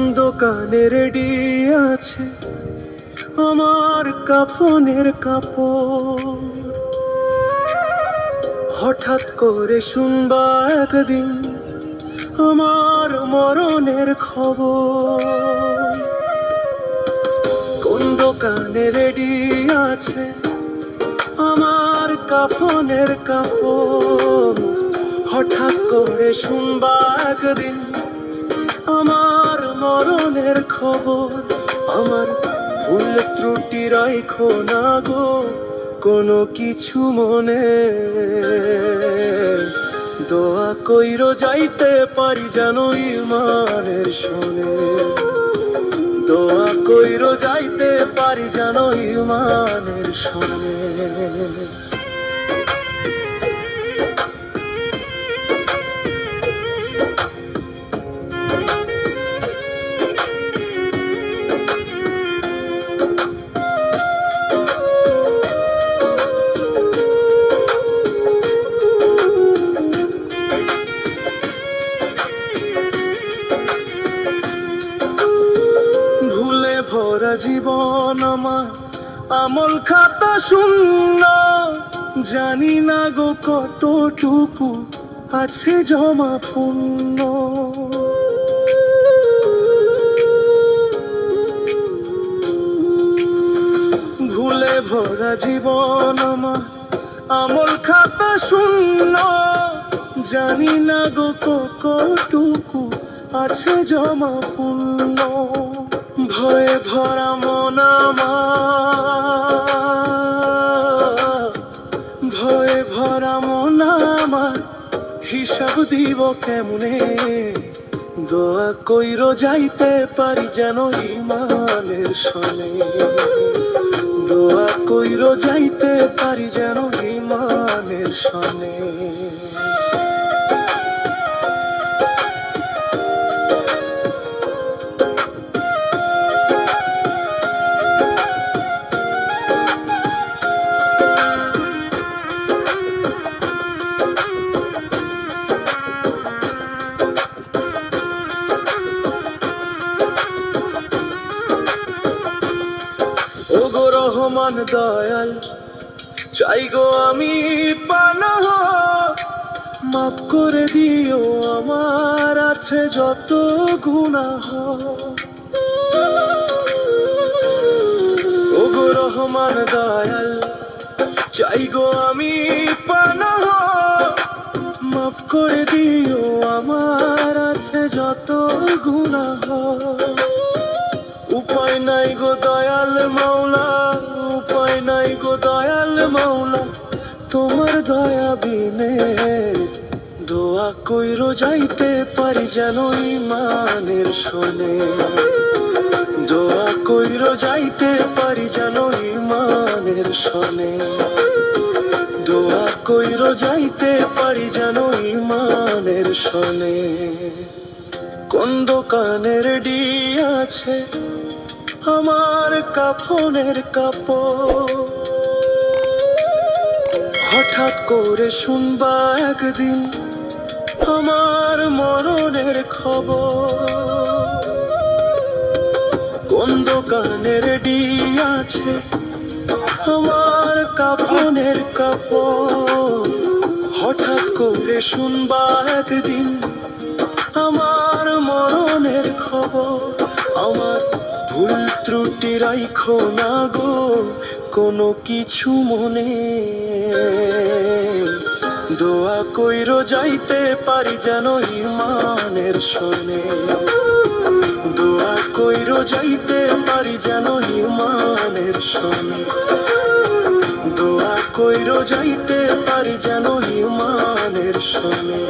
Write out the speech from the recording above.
কোন দোকানে রেডি আছে আমার কাফনের কাপড়। হঠাৎ করে শুনবা একদিন আমার মরণের খবর। কোন দোকানে রেডি আছে আমার কাফনের কাপড়? হঠাৎ করে শুনবা একদিন মরণের খবর, আমার ভুল ত্রুটি রাইখো না গো, কোনো কিছু মনে। দোয়া কইরো যাইতে পারি জানো ইমানের শোনে দোয়া কইরো যাইতে পারি জানো ইমানের শোনে ভরা জীবন আমার। আমল খাতা শূন্য। জানি না গো কতটুকু আছে জমা পূর্ণ। ভুলে ভরা জীবন আমার। আমল খাতা শূন্য। জানি না গো কতটুকু আছে জমা পূর্ণ। ভয়ে ভরা মন ভয়ে ভরা মন আমার। হিসাব দিব কেমনে? দোয়া কইরো যাইতে পারি যেন ইমানের সনে। দোয়া কইরো যাইতে পারি যেন ইমানের সনে। রহমান দয়াল। চাই গো আমি পানা মাফ করে দিও আমার আছে যত গুনাহ। ও গো রহমান দয়াল, চাই গো আমি পানা মাফ করে দিও আমার আছে যত নাই গো দয়াল মাওলা, উপায় নাই গো দয়াল মাওলা। তোমার দয়া বিনে দোয়া কইরো যাইতে পারি যেন ইমানের শোনে দোয়া কইরো যাইতে পারি যেন ইমানের শোনে দোয়া কইরো যাইতে পারি যেন ইমানের শোনে কোন দোকানের ডি আছে? আমার কাফনের কাপড়। হঠাৎ করে শুনবা একদিন আমার মরণের খবর। কোন দোকানে রেডি আছে আমার কাফনের কাপড়। হঠাৎ করে শুনবা একদিন ত্রুটি রাইখো না গো, কোনো কিছু মনে। দোয়া কইরো যাইতে পারি যেন ইমানের শোনে দোয়া কইরো যাইতে পারি যেন ইমানের শোনে দোয়া কইরো যাইতে পারি যেন ইমানের শোনে